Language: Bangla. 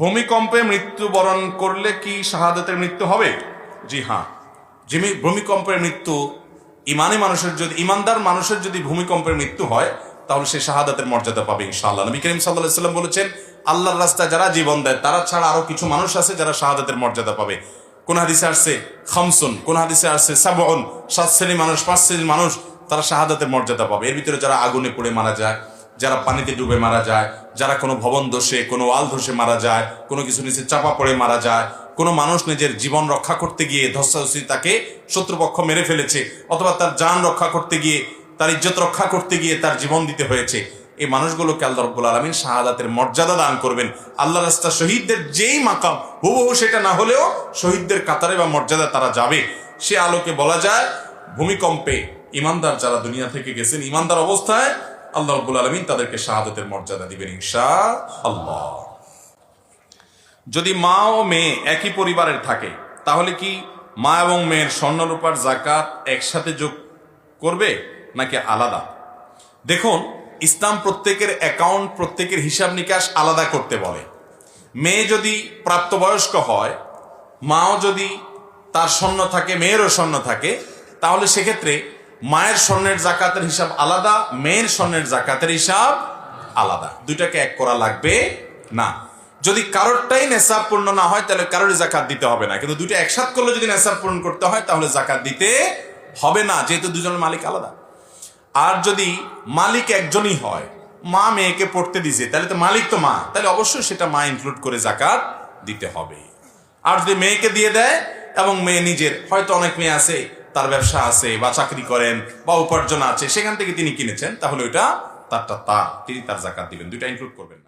ভূমিকম্পে মৃত্যুবরণ করলে কি শাহাদাতের মৃত্যু হবে? জি হ্যাঁ। যিনি ভূমিকম্পের মৃত্যু ইমানি মানুষের যদি ইমানদার মানুষের যদি ভূমিকম্পের মৃত্যু হয়, তাহলে সে শাহাদাতের মর্যাদা পাবে ইনশাআল্লাহ। নবী করিম সাল্লাহ সাল্লাম বলেছেন, আল্লাহর রাস্তায় যারা জীবন দেয়, তারা ছাড়া আরও কিছু মানুষ আছে যারা শাহাদাতের মর্যাদা পাবে। কোন হাদিসে আসছে, খামসুন কোন হাদিসে আসছে সাবন সাত শ্রেণি মানুষ, পাঁচ শ্রেণির মানুষ, তারা শাহাদাতের মর্যাদা পাবে। এর ভিতরে যারা আগুনে পড়ে মারা যায় যারা পানিতে ডুবে মারা যায়, যারা কোনো ভবন দোষে কোনো ওয়াল ধসে মারা যায়, কোনো কিছু নিচে চাপা পড়ে মারা যায়, কোনো মানুষ নিজের জীবন রক্ষা করতে গিয়ে ধস্তাধস্তি তাকে শত্রুপক্ষ মেরে ফেলেছে, অথবা তার যান রক্ষা করতে গিয়ে, তার ইজ্জত রক্ষা করতে গিয়ে তার জীবন দিতে হয়েছে। এই মানুষগুলোকে আল্লাহ রব্বুল আলমিন শাহাদাতের মর্যাদা দান করবেন। আল্লাহ রাস্তা শহীদদের যেই মাকাম, হুবহু সেটা না হলেও শহীদদের কাতারে বা মর্যাদা তারা যাবে। সে আলোকে বলা যায়, ভূমিকম্পে ইমানদার যারা দুনিয়া থেকে গেছেন, ইমানদার অবস্থায় আল্লাহ রব্বুল আলমিন তাদেরকে শাহাদাতের মর্যাদা দিবেন ইনশা আল্লাহ যদি মা ও মেয়ে একই পরিবারের থাকে, তাহলে কি মা এবং মেয়ের স্বর্ণরূপার জাকাত একসাথে যোগ করবে নাকি আলাদা? দেখুন, ইসলাম প্রত্যেকের অ্যাকাউন্ট, প্রত্যেকের হিসাব নিকাশ আলাদা করতে বলে। মেয়ে যদি প্রাপ্তবয়স্ক হয়, মাও যদি তার স্বর্ণ থাকে, মেয়েরও স্বর্ণ থাকে, তাহলে সেক্ষেত্রে মায়ের স্বর্ণের জাকাতের হিসাব আলাদা, মেয়ের স্বর্ণের জাকাতের হিসাব আলাদা। দুইটাকে এক করা লাগবে না। যদি কারোরটাই নেশাব পূর্ণ না হয়, তাহলে কারোর জাকাত দিতে হবে না। কিন্তু দুইটা একসাথ করলে যদি নেশাব পূরণ করতে হয়, তাহলে জাকাত দিতে হবে না, যেহেতু দুজনের মালিক আলাদা। আর যদি মালিক একজনই হয়, মা মেয়েকে পড়তে দিছে, তাহলে তো মালিক তো মা, তাহলে অবশ্যই সেটা মা ইনক্লুড করে জাকাত দিতে হবে। আর যদি মেয়েকে দিয়ে দেয় এবং মেয়ে নিজের, হয়তো অনেক মেয়ে আছে তার ব্যবসা আছে বা চাকরি করেন বা উপার্জন আছে, সেখান থেকে তিনি কিনেছেন, তাহলে ওইটা তারটা তার, তিনি তার জাকাত দিবেন। দুইটা ইনক্লুড করবেন